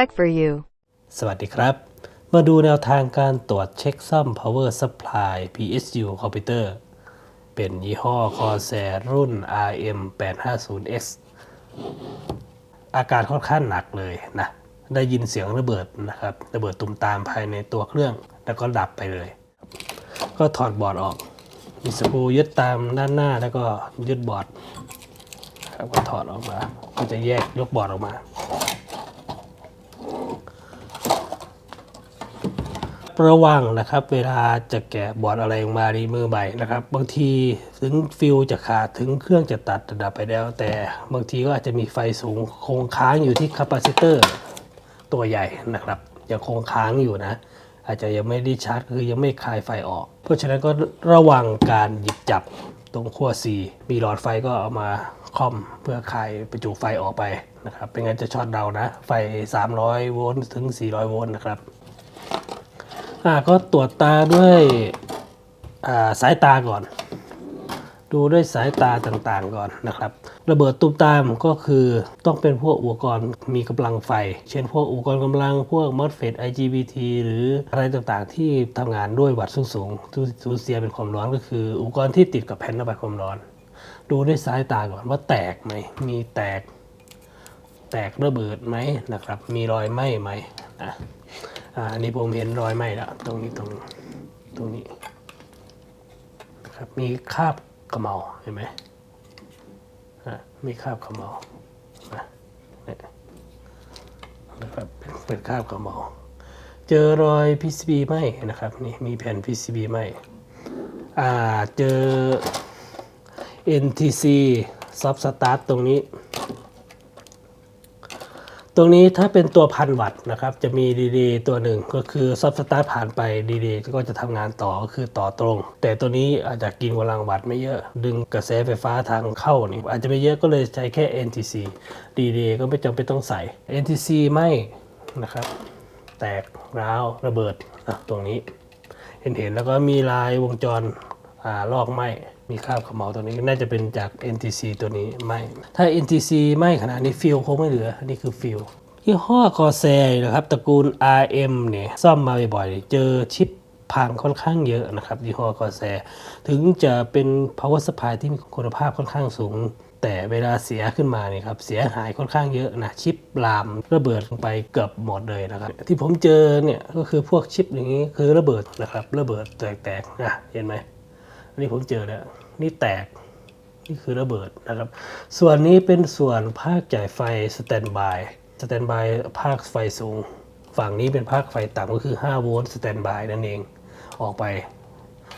check for you. สวัสดีครับ มาดูแนวทางการตรวจเช็คซ่อม power supply PSU คอมพิวเตอร์ เป็นยี่ห้อ Corsair รุ่น RM850X อาการค่อนข้างหนักเลยนะ ได้ยินเสียงระเบิดนะครับ ระเบิดตุ่มตามภายในตัวเครื่อง แล้วก็ดับไปเลย ก็ถอดบอร์ดออก มีสกรูยึดตามด้านหน้าแล้วก็ยึดบอร์ดครับก็ถอดออกมา ก็จะแยกยกบอร์ดออกมา ระวังนะครับ เวลาจะแกะบอร์ดอะไรออกมาในมือใหม่นะครับ บางทีถึงฟิลจะขาดถึงเครื่องจะตัดระดับไปแล้ว แต่บางทีก็อาจจะมีไฟสูงคงค้างอยู่ที่คาปาซิเตอร์ตัวใหญ่นะครับยังคงค้างอยู่นะ อาจจะยังไม่ได้ชาร์จคือยังไม่คลายไฟออก เพราะฉะนั้นก็ระวังการหยิบจับตรงขั้ว C มีหลอดไฟก็เอามาคอมเพื่อคลายประจุไฟออกไปนะครับเป็นงั้นจะช็อตเรานะ ไฟ 300 โวลต์ถึง 400 โวลต์นะครับ อ่าก็ตรวจตาด้วยอ่าสายตาก่อน ดูด้วยสายตาต่างๆก่อนนะครับ ระเบิดตุ้มตามก็คือต้องเป็นพวกอุปกรณ์มีกำลังไฟ เช่นพวกอุปกรณ์กำลังพวก MOSFET IGBT หรืออะไรต่างๆ ที่ทำงานด้วยวัตต์สูงๆสูญเสียเป็นความร้อนก็คือ อุปกรณ์ที่ติดกับแผ่นระบายความร้อน ดูด้วยสายตาก่อนว่าแตกไหมมีแตกแตกระเบิดไหมนะครับ มีรอยไหม้ไหมนะ อันนี้ผมเห็นรอยไหม้แล้วตรงนี้ตรงตรงนี้ครับมีคราบเขมเมาเห็นไหมอะมีคราบเขมเมานะเนี่ยนะครับเป็นคราบเขมเมาเจอรอย PCB ไหมนะครับนี่มีแผ่น PCB ไหมอ่าเจอ NTC Soft Start ตรงนี้ ตรงนี้ถ้าเป็นตัวพันวัตต์นะครับ จะมีดีดีตัวหนึ่งก็คือซับสตาร์ทผ่านไปดีดีก็จะทำงานต่อก็คือต่อตรง แต่ตัวนี้อาจจะกินกำลังวัตต์ไม่เยอะ ดึงกระแสไฟฟ้าทางเข้านี่อาจจะไม่เยอะก็เลยใช้แค่ NTC ดีดีก็ไม่จำเป็นต้องใส่ NTC ไม่นะครับ แตกร้าวระเบิดตรงนี้ เห็นเห็นแล้วก็มีลายวงจรอลอกไหม มีคราบเขมเหลาตัวนี้น่าจะเป็นจาก NTC ตัวนี้ไหมถ้า NTC ไหมขนาดนี้ฟิลคงไม่เหลืออันนี่คือฟิลยี่ห้อ Corsair นะครับตระกูล RM เนี่ยซ่อมมาบ่อยๆ เจอชิปพังค่อนข้างเยอะนะครับยี่ห้อ Corsair ถึงจะเป็น power supply ที่มีคุณภาพค่อนข้างสูง แต่เวลาเสียขึ้นมาเนี่ยครับเสียหายค่อนข้างเยอะนะชิปลามระเบิดลงไปเกือบหมดเลยนะครับที่ผมเจอเนี่ยก็คือพวกชิปอย่างนี้คือระเบิดนะครับระเบิดแตกๆนะเห็นไหม อันนี้ผมเจอแล้วนี่แตกนี่คือระเบิดนะครับ ส่วนนี้เป็นส่วนภาคจ่ายไฟสแตนบายสแตนบายภาคไฟสูง ฝั่งนี้เป็นภาคไฟต่ำก็คือ 5 โวลต์สแตนบายนั่นเองออกไป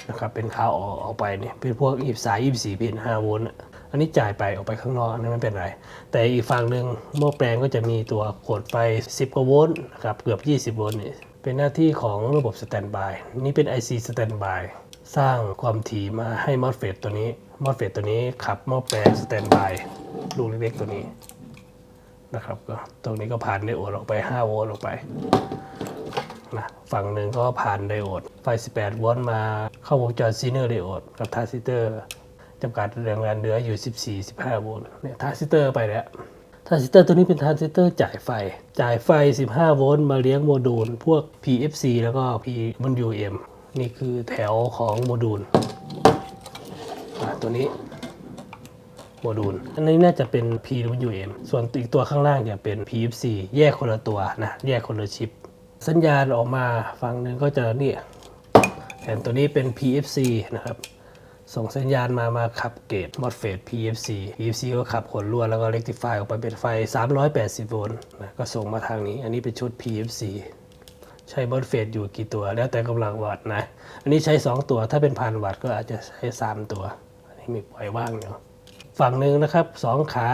นะครับเป็นขาออกออกไปเนี่ยเป็นพวกอีสาย24พิน5โวลต์อันนี้จ่ายไปออกไปข้างนอกอันนั้นไม่เป็นไร แต่อีกฝั่งหนึ่งหม้อแปลงก็จะมีตัวขดไฟ 10กว่าโวลต์นะครับเกือบ 20 โวลต์เนี่ย เป็นหน้าที่ของระบบสแตนบายนี่เป็น IC สแตนบายสร้างความถี่มาให้มอสเฟตตัวนี้มอสเฟตตัวนี้ขับม้อแปลงสแตนบายลูกเล็กๆตัวนี้นะครับก็ตรงนี้ก็ผ่านไดโอดออกไป5โวลต์ออกไปนะฝั่งหนึ่งก็ผ่านไดโอดไฟ 18 โวลต์มาเข้าวงจรซีเนอร์ไดโอดกับทราซิสเตอร์จำกัดแรงงานเหลืออยู่ 14 15 โวลต์เนี่ยทราซิสเตอร์ไปแล้ว ทรานซิสเตอร์ตัวนี้เป็นทรานซิสเตอร์จ่ายไฟ จ่ายไฟ 15 โวลต์มาเลี้ยงโมดูล พวก PFC แล้วก็ PWM นี่คือแถวของโมดูล ตัวนี้โมดูล อันนี้น่าจะเป็น PWM ส่วนอีกตัวข้างล่างจะเป็น PFC แยกคนละตัวนะ แยกคนละชิป สัญญาณออกมาฝั่งหนึ่งก็จะเนี่ยแผ่นตัวนี้เป็น PFC นะครับ ส่งสัญญาณมามาขับเกต MOSFET PFC PFC ก็ขับขนลวแล้วก็ rectify ออกไปเป็นไฟ 380 โวลต์นะก็ส่งมาทางนี้ อันนี้เป็นชุด PFC ใช้ MOSFET อยู่กี่ตัว แล้วแต่กำลังวัตต์นะ อันนี้ใช้ 2 ตัวถ้าเป็นพันวัตต์ก็อาจจะใช้ 3 ตัว อันนี้มีปล่อยว่างอยู่ฝั่งหนึ่งนะครับสองขา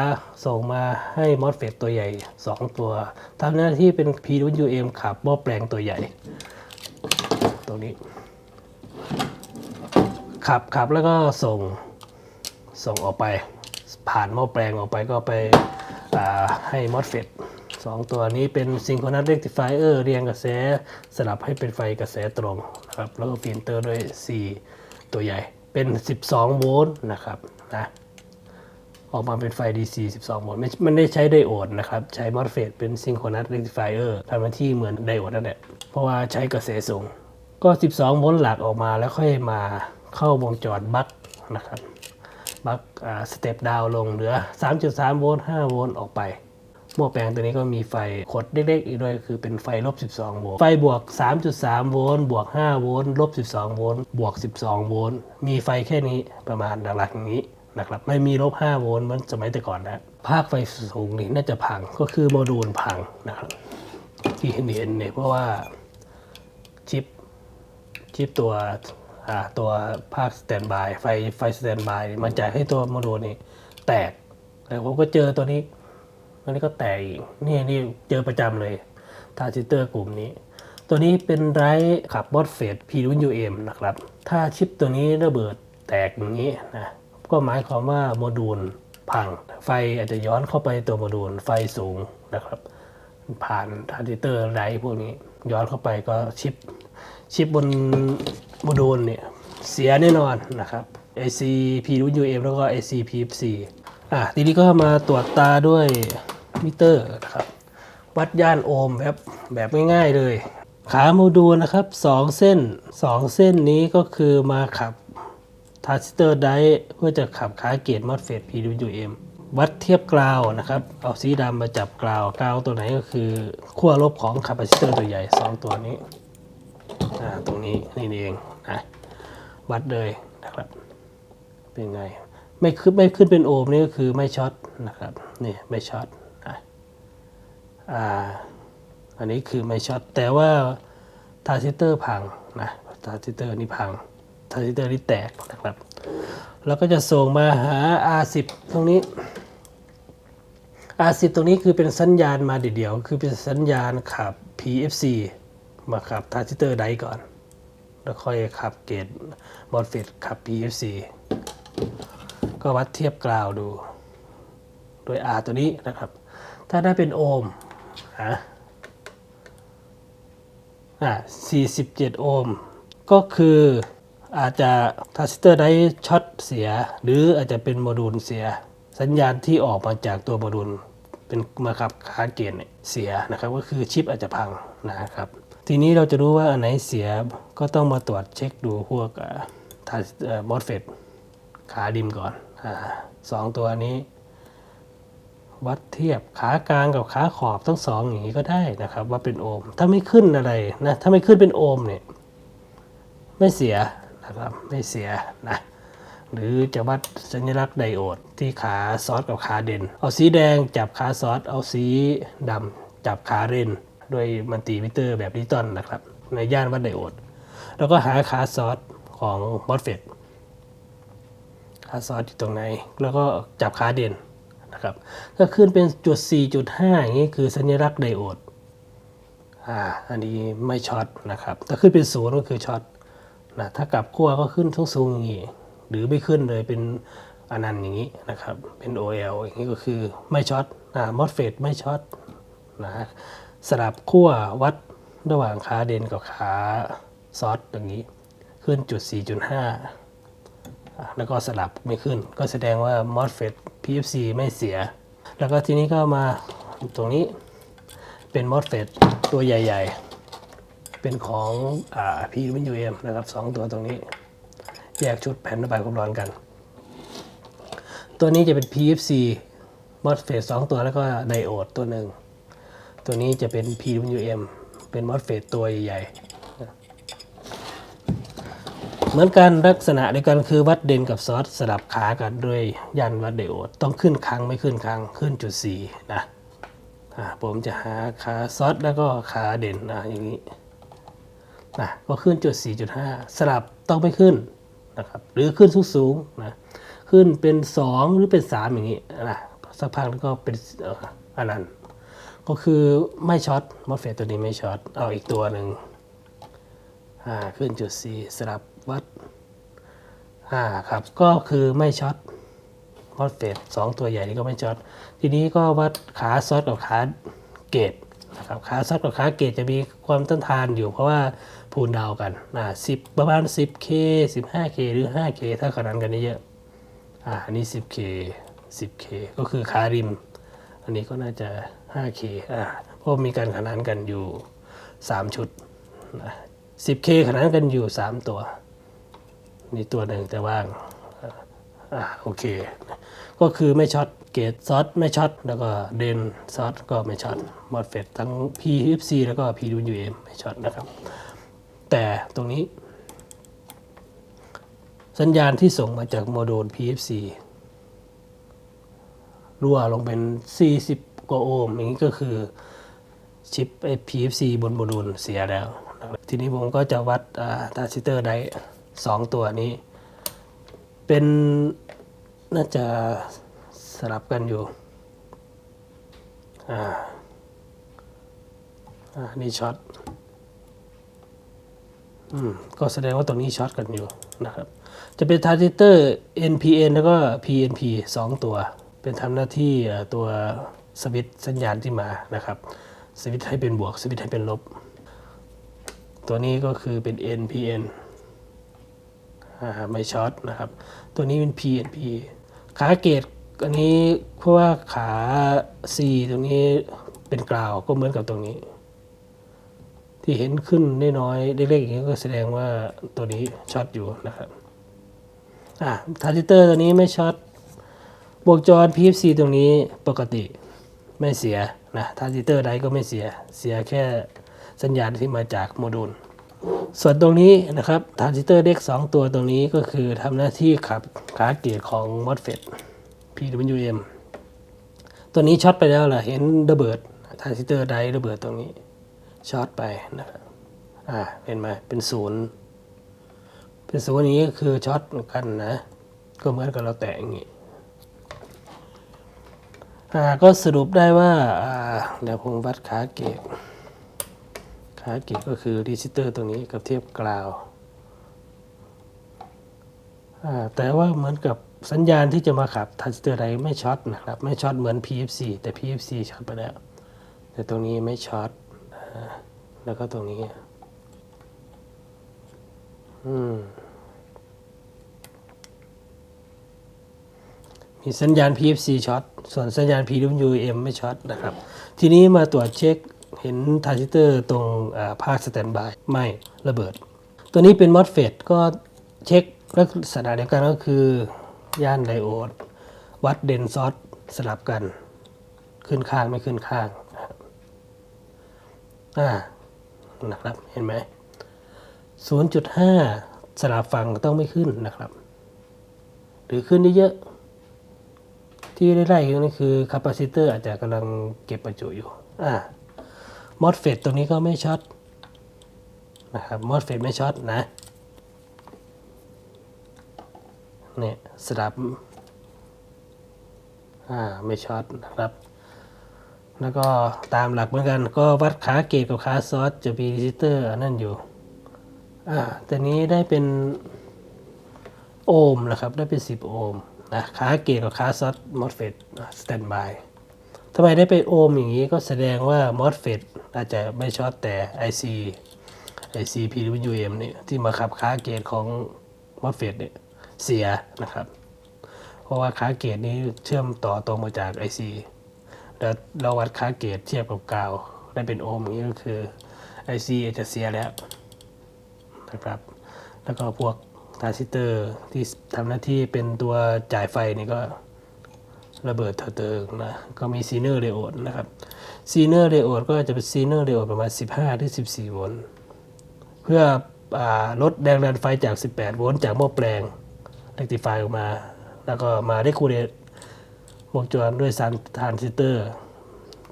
ส่งมาให้มอสเฟตตัวใหญ่ 2 ตัวทำหน้าที่เป็น PWM ขับหม้อแปลงตัวใหญ่ ตรงนี้ ขับขับแล้วก็ส่งส่งออกไป ผ่านหม้อแปลงออกไปก็ไปให้มอสเฟตสองตัวนี้เป็นซิงโครนัสเร c ติฟายเออร์เรียงกระแสสลับให้เป็นไฟกระแสตรงนะครับแล้วก็ฟิลเตอร์ด้วย 4 ตัวใหญ่เป็น 12 โวลต์นะครับนะออกมาเป็นไฟ DC 12 โวลต์ไม่มันได้ใช้ไดโอดนะครับ ใช้ MOSFET เป็น Synchronous Rectifier ทำหน้าที่เหมือนไดโอดนั่นแหละเพราะว่าใช้กระแสสูง ก็ 12 โวลต์หลักออกมาแล้วค่อยมา เข้าวงจรบัคนะครับบัคสเต็ปดาวลงเหลือ 3.3 โวลต์ 5 โวลต์ออกไป หม้อแปลงตัวนี้ก็มีไฟขดเล็กๆอีกด้วยคือเป็นไฟลบ 12 โวลต์ ไฟบวก 3.3 โวลต์ บวก 5 โวลต์ ลบ 12 โวลต์ บวก 12 โวลต์ มีไฟแค่นี้ประมาณหลักๆอย่างนี้นะครับไม่มีลบ 5 โวลต์เหมือนสมัยแต่ก่อนนะ ภาคไฟสูงนี่น่าจะพังก็คือโมดูลพังนะครับที่เห็นเนี่ยเพราะว่าชิปชิปตัว ตัวภาคสแตนบายไฟไฟสแตนบายมันจ่ายให้ตัวโมดูลนี่แตกแต่ผมก็เจอตัวนี้ตัวนี้ก็แตกอีกนี่นี่เจอประจำเลยทรานซิเตอร์กลุ่มนี้ ตัวนี้เป็นไรขับบอสเฟด PWM นะครับ ถ้าชิปตัวนี้ระเบิดแตกอย่างนี้นะก็หมายความว่าโมดูลพัง ไฟอาจจะย้อนเข้าไปตัวโมดูลไฟสูงนะครับ ผ่านทรานซิเตอร์ไรพวกนี้ย้อนเข้าไปก็ชิป ชิปบนโมดูลเนี่ยเสียแน่นอนนะครับ AC PWM แล้วก็ AC PFC อะทีนี้ก็มาตรวจตาด้วยมิเตอร์นะครับ วัดย่านโอห์มแบบแบบง่ายๆเลย ขาโมดูลนะครับ 2 เส้น 2 เส้นนี้ก็คือมาขับทรานซิสเตอร์ไดร์เพื่อจะขับขาเกตมอสเฟต PWM วัดเทียบกราวนะครับ เอาสีดำมาจับกราวกราวตัวไหนก็คือขั้วลบของคาปาซิเตอร์ตัวใหญ่ 2 ตัวนี้ ตรงนี้นี่เองนะวัดเลยนะครับ เป็นไง ไม่ขึ้นไม่ขึ้นเป็นโอห์มนี่ก็คือไม่ช็อตนะครับนี่ไม่ช็อตนะอ่าอันนี้คือไม่ช็อตแต่ว่าทรานซิสเตอร์พังนะทรานซิสเตอร์นี่พังทรานซิสเตอร์นี่แตกนะครับ แล้วก็จะส่งมาหา R10 ตรงนี้ R10 ตรงนี้คือเป็นสัญญาณมาเดียวๆคือเป็นสัญญาณขับ PFC มาขับทรานซิสเตอร์ไดก่อน แล้วค่อยขับเกตบอลเฟตขับ PFC ก็วัดเทียบกราวดู โดย R ตัวนี้นะครับ ถ้าได้เป็นโอห์มอะอะ47 โอห์ม ก็คืออาจจะทรานซิสเตอร์ได้ช็อตเสีย หรืออาจจะเป็นโมดูลเสีย สัญญาณที่ออกมาจากตัวโมดูลเป็นมาขับขาเกณฑ์เสียนะครับ ก็คือชิปอาจจะพังนะครับ ทีนี้เราจะรู้ว่าอันไหนเสียก็ต้องมาตรวจเช็คดูพวกทรานมอสเฟตขาดิมก่อนอสองตัวนี้ วัดเทียบขากลางกับขาขอบทั้งสองอย่างนี้ก็ได้นะครับ ว่าเป็นโอห์มถ้าไม่ขึ้นอะไรนะถ้าไม่ขึ้นเป็นโอห์มเนี่ยไม่เสียนะครับไม่เสียนะหรือจะวัดสัญลักษณ์ไดโอดที่ขาซอสกับขาเด่น เอาสีแดงจับขาซอสเอาสีดำจับขาเรน โดยมันติมิเตอร์แบบดิจิตอลนะครับ ในย่านวัดไดโอด แล้วก็หาขาซอสของมอสเฟตขาซอสอยู่ตรงไหน แล้วก็จับขาเด่นนะครับก็ขึ้นเป็นจุด 4.5 อย่างนี้คือสัญลักษณ์ไดโอด อ่า อันนี้ไม่ช็อตนะครับ ถ้าขึ้นเป็นศูนย์ก็คือช็อตนะถ้ากลับขั้วก็ขึ้นทั้งสูงอย่างนี้ หรือไม่ขึ้นเลยเป็นอนันต์อย่างนี้นะครับ เป็น OL อย่างนี้ก็คือไม่ช็อต อ่ามอสเฟตไม่ช็อตนะ สลับขั้ววัดระหว่างขาเด่นกับขาซอสอย่างนี้ ขึ้นจุด 4.5 แล้วก็สลับไม่ขึ้น ก็แสดงว่า MOSFET PFC ไม่เสีย แล้วก็ทีนี้ก็มาตรงนี้เป็น MOSFET ตัวใหญ่ ๆ เป็นของอ่า PWM นะครับสองตัวตรงนี้ แยกชุดแผ่นระบายความร้อนกัน ตัวนี้จะเป็น PFC MOSFET สองตัวแล้วก็ไดโอดตัวหนึ่ง ตัวนี้จะเป็น PWM เป็น MOSFET ตัวใหญ่ๆ เหมือนกันลักษณะเดียวกันคือวัดเด่นกับซอสสลับขากันด้วยยันวัดไดโอด ต้องขึ้นครั้งไม่ขึ้นครั้งขึ้นจุดสี่นะผมจะหาขาซอสแล้วก็ขาเด่นนะอย่างนี้นะก็ขึ้นจุดสี่จุดห้าสลับต้องไม่ขึ้นนะครับหรือขึ้นสูงสูงนะขึ้นเป็นสองหรือเป็นสามอย่างนี้นะสักพักแล้วก็เป็นอันนั้น ก็คือไม่ช็อตมอสเฟตตัวนี้ไม่ช็อต เอาอีกตัวหนึ่งอ่าขึ้นจุด4สลับวัดอ่าครับ ก็คือไม่ช็อตมอสเฟตสองตัวใหญ่นี่ก็ไม่ช็อต ทีนี้ก็วัดขาซอสกับขาเกตนะครับขาซอสกับขาเกตจะมีความต้านทานอยู่เพราะว่าพูนดาวกันอ่าสิบประมาณ 10K 15K หรือ 5K ถ้าขนาดกันเยอะอ่าอันนี้ 10K 10K ก็คือขาริม อันนี้ก็น่าจะ 5K อ่าเพราะมีการขนานกันอยู่ 3 ชุดนะ 10K ขนานกันอยู่ 3 ตัวนี่ตัวหนึ่งแต่ว่างอ่าโอเค ก็คือไม่ช็อตเกตซอสไม่ช็อตแล้วก็เดนซอสก็ไม่ช็อตมอดเฟตทั้ง P24 แล้วก็ PWM ไม่ช็อตนะครับ แต่ตรงนี้ สัญญาณที่ส่งมาจากโมดูล PFC รั่วลงเป็น 40 กว่าโอห์มอย่างนี้ก็คือชิปไอ PFC บนโมดูลเสียแล้ว ทีนี้ผมก็จะวัดทรานซิสเตอร์ไดสองตัวนี้ เป็นน่าจะสลับกันอยู่อ่าอ่านี่ช็อตอืมก็แสดงว่าตรงนี้ช็อตกันอยู่นะครับ จะเป็นทรานซิสเตอร์ NPN แล้วก็ PNP 2 ตัว เป็นทำหน้าที่ตัวสวิตช์สัญญาณที่มานะครับสวิตให้เป็นบวกสวิตให้เป็นลบ ตัวนี้ก็คือเป็น NPN ไม่ช็อตนะครับ ตัวนี้เป็น PNP ขาเกตอันนี้เพราะว่าขา C ตรงนี้เป็นกราวก็เหมือนกับตรงนี้ ที่เห็นขึ้นน้อยๆเล็กๆอย่างนี้ก็แสดงว่าตัวนี้ช็อตอยู่นะครับอ่าทรานซิเตอร์ตัวนี้ไม่ช็อต วงจร PFC ตรงนี้ปกติไม่เสียนะทรานซิสเตอร์ใดก็ไม่เสีย เสียแค่สัญญาณที่มาจากโมดูล ส่วนตรงนี้นะครับทรานซิสเตอร์เด็ก2ตัวตรงนี้ก็คือทำหน้าที่ขับขาเกียรต์ของ MOSFET PWM ตัวนี้ช็อตไปแล้วล่ะเห็นระเบิดทรานซิสเตอร์ไดระเบิดตรงนี้ช็อตไปนะครับอ่าเห็นไหมเป็นศูนย์เป็นศูนย์นี้ก็คือช็อตกันนะ ก็เหมือนกับเราแตะอย่างนี้ ก็สรุปได้ว่าอ่าเดี๋ยวผมวัดขาเกตขาเกตก็คือรีซิสเตอร์ตรงนี้กับเทียบกราวแต่ว่าเหมือนกับสัญญาณที่จะมาขับทรานซิสเตอร์ใดไม่ช็อตนะครับ ไม่ช็อตเหมือน PFC แต่ PFC ช็อตไปแล้ว แต่ตรงนี้ไม่ช็อตแล้วก็ตรงนี้ อืม มีสัญญาณ PFC ช็อต ส่วนสัญญาณ PWM ไม่ช็อตนะครับ ทีนี้มาตรวจเช็คเห็นทรานซิสเตอร์ตรงภาคสแตนบายไม่ระเบิด ตัวนี้เป็น MOSFET ก็เช็คลักษณะเดียวกันก็คือย่านไดโอด วัดเดนซอสสลับกัน ขึ้นข้างไม่ขึ้นข้างอ่านะครับ เห็นไหม 0.5 สลับฝั่งต้องไม่ขึ้นนะครับ หรือขึ้นได้เยอะ ที่ได้ไล่อยู่นี่คือคาปาซิเตอร์อาจจะกำลังเก็บประจุอยู่อ่ามอสเฟตตรงนี้ก็ไม่ช็อตนะครับมอสเฟตไม่ช็อตนะเนี่ยสลับอ่าไม่ช็อตนะครับ แล้วก็ตามหลักเหมือนกันก็วัดขาเกตกับขาซอสจะมีรีจิเตอร์นนั่นอยู่อ่าแต่นี้ได้เป็นโอห์มนะครับได้เป็น 10 โอห์ม นะขาเกตกับขาซอสมอสเฟตสแตนบายทำไมได้เป็นโอห์มอย่างนี้ก็แสดงว่ามอสเฟตอาจจะไม่ช็อตแต่ IC IC PWM นี่ที่มาขับขาเกตของมอสเฟตเนี่ยเสียนะครับ เพราะว่าขาเกตนี้เชื่อมต่อตรงมาจาก IC แล้วเราวัดขาเกตเทียบกับกาวได้เป็นโอห์มอย่างนี้ก็คือ IC อาจจะเสียแล้วนะครับ แล้วก็พวก ทรานซิสเตอร์ที่ทำหน้าที่เป็นตัวจ่ายไฟนี่ก็ระเบิดเถดเติงนะ ก็มีซีเนอร์เรโอดนะครับซีเนอร์เรโอดก็จะเป็นซีเนอร์เรโอดประมาณ 15 ถึง 14 โวลต์เพื่ออลดแรงดันไฟจาก 18 โวลต์จากหม้อแปลงเรกติฟายออกมา แล้วก็มาได้คูเรตวงจรด้วยซันทรานซิสเตอร์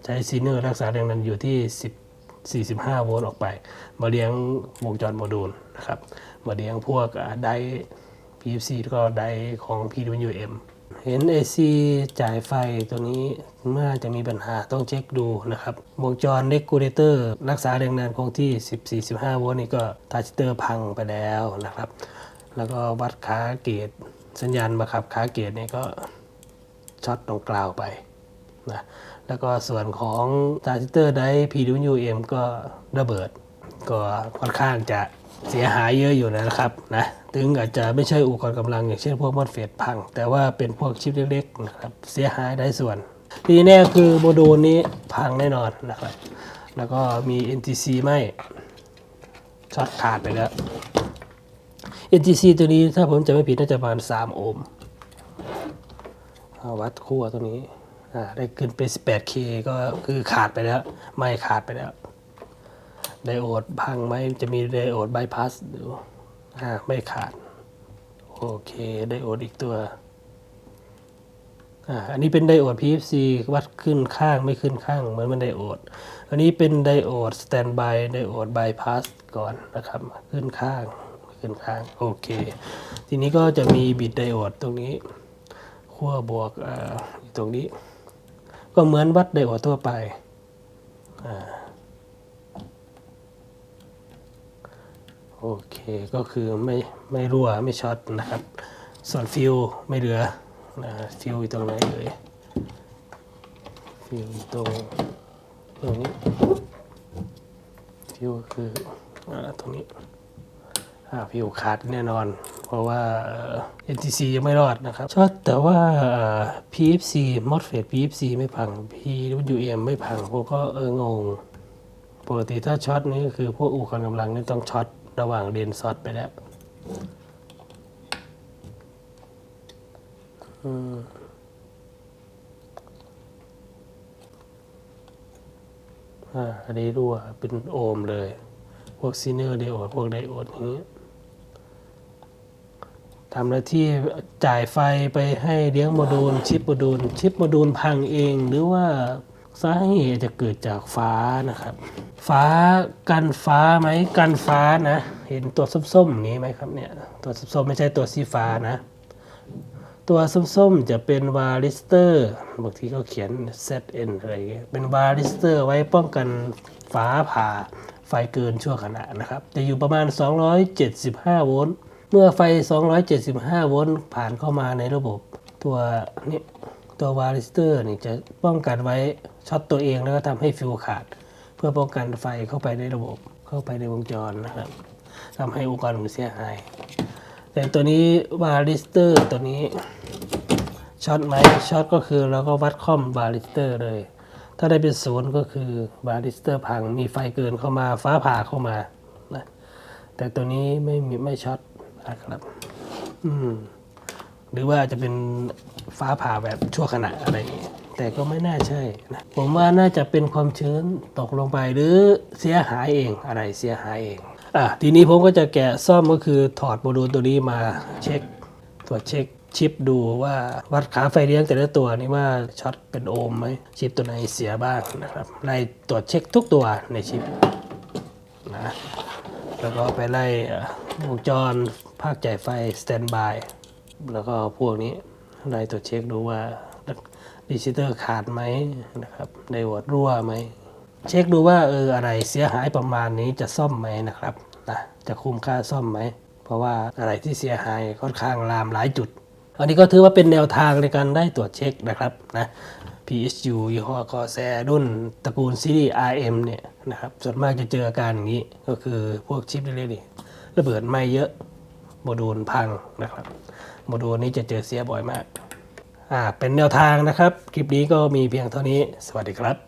ใช้ซีเนอร์รักษาแรงดันอยู่ที่ 10 45 โวลต์ออกไป มาเลี้ยงวงจรโมดูลนะครับ มาเลี้ยงพวกได PFC แล้วก็ไดของ PWM เห็น AC จ่ายไฟตัวนี้เมื่อจะมีปัญหาต้องเช็คดูนะครับ วงจรเ e กูเลเตอร์ รักษาแรงดันคงที่ 14-15 โวลต์นี่ก็ทรานซิเตอร์พังไปแล้วนะครับ แล้วก็วัดขาเกตสัญญาณมาขับขาเกตนี่ก็ช็อตตรงกลาวไปนะแล้วก็ส่วนของทรานซิเตอร์ได PWM ก็ระเบิด ก็ค่อนข้างจะ เสียหายเยอะอยู่นะครับนะถึงอาจจะไม่ใช่อุปกรณ์กำลังอย่างเช่นพวกมอดเฟดพัง แต่ว่าเป็นพวกชิปเล็กๆนะครับเสียหายได้ส่วนทีแน่คือโมดูลนี้พังแน่นอนนะครับ แล้วก็มี NTC ไม่ช็อตขาดไปแล้ว NTC ตัวนี้ถ้าผมจะไม่ผิดน่าจะประมาณ 3 โอห์มวัดขั้วตัวนี้อ่าได้ขึ้นไป 18K ก็คือขาดไปแล้ว ไม่ขาดไปแล้ว ไดโอดพังไหมจะมีไดโอดบายพาสดูอ่าไม่ขาด โอเค ไดโอดอีกตัวอ่าอันนี้เป็นไดโอด PFC วัดขึ้นข้างไม่ขึ้นข้าง เหมือนมันไดโอด อันนี้เป็นไดโอดสแตนบายไดโอดบายพาสก่อนนะครับ ขึ้นข้างขึ้นข้าง โอเค ทีนี้ก็จะมีบิดไดโอดตรงนี้ขั้วบวกอ่าตรงนี้ ก็เหมือนวัดไดโอดทั่วไปอ่า โอเคก็คือไม่ไม่รั่วไม่ช็อตนะครับ ส่วนฟิวไม่เหลือนะฟิวอยู่ตรงไหนเลยฟิวตรงตรงนี้ฟิวคืออ่าตรงนี้อ่าฟิวขาดแน่นอน เพราะว่า NTC ยังไม่รอดนะครับช็อตแต่ว่า PFC MOSFET PFC ไม่พัง PWM ไม่พังผมก็เอองงปกติถ้าช็อตนี่ก็คือพวกอุปกรณ์กำลังนี่ต้องช็อต ระหว่างเดนซอตไปแล้วอืมอ่าอันนี้รั่วเป็นโอห์มเลย พวกซีเนอร์ไดโอด พวกไดโอดอย่างนี้ทำหน้าที่จ่ายไฟไปให้เลี้ยงโมดูล ชิปโมดูล ชิปโมดูลพังเองหรือว่า สาเหตุจะเกิดจากฟ้านะครับ ฟ้ากันฟ้าไหมกันฟ้านะ เห็นตัวส้มๆนี้ไหมครับเนี่ยตัวส้มๆไม่ใช่ตัวสีฟ้านะ ตัวส้มๆจะเป็นวาลิสเตอร์บางทีเขาเขียน ZN อะไรอย่างเงี้ยเป็นวาลิสเตอร์ไว้ป้องกันฟ้าผ่าไฟเกินชั่วขณะนะครับ จะอยู่ประมาณ 275 โวลต์เมื่อไฟ 275 โวลต์ผ่านเข้ามาในระบบตัวนี้ตัววาลิสเตอร์นี่จะป้องกันไว้ ช็อตตัวเองแล้วก็ทำให้ฟิวขาด เพื่อป้องกันไฟเข้าไปในระบบเข้าไปในวงจรนะครับทำให้อุปกรณ์มันเสียหาย แต่ตัวนี้วาลิสเตอร์ตัวนี้ช็อตไหมช็อตก็คือเราก็วัดค่อมวาลิสเตอร์เลย ถ้าได้เป็นศูนย์ก็คือบาลิสเตอร์พังมีไฟเกินเข้ามาฟ้าผ่าเข้ามานะแต่ตัวนี้ไม่มีไม่ช็อตนะครับ อืมหรือว่าจะเป็นฟ้าผ่าแบบชั่วขณะอะไรอย่างเงี้ย แต่ก็ไม่น่าใช่นะผมว่าน่าจะเป็นความชื้นตกลงไปหรือเสียหายเองอะไรเสียหายเองอะทีนี้ผมก็จะแกะซ่อมก็คือถอดโมดูลตัวนี้มาเช็คตรวจเช็คชิปดูว่าวัดขาไฟเลี้ยงแต่ละตัวนี่ว่าช็อตเป็นโอห์มไหมชิปตัวไหนเสียบ้างนะครับไล่ตรวจเช็คทุกตัวในชิปนะแล้วก็ไปไล่วงจรภาคจ่ายไฟสแตนบายแล้วก็พวกนี้ไล่ตรวจเช็คดูว่า ดิจิเตอร์ขาดไหมนะครับไดโวดรั่วไหม เช็คดูว่าเอออะไรเสียหายประมาณนี้จะซ่อมไหมนะครับนะจะคุ้มค่าซ่อมไหม เพราะว่าอะไรที่เสียหายค่อนข้างลามหลายจุด อันนี้ก็ถือว่าเป็นแนวทางในการได้ตรวจเช็คนะครับนะ PSU ยี่ห้อกอแซรุ่นตระกูลซีรีส์ RM เนี่ยนะครับส่วนมากจะเจออาการอย่างนี้ก็คือพวกชิปเล็กๆนี่ระเบิดไหม่เยอะโมดูลพังนะครับโมดูลนี้จะเจอเสียบ่อยมาก เป็นแนวทางนะครับ คลิปนี้ก็มีเพียงเท่านี้ สวัสดีครับ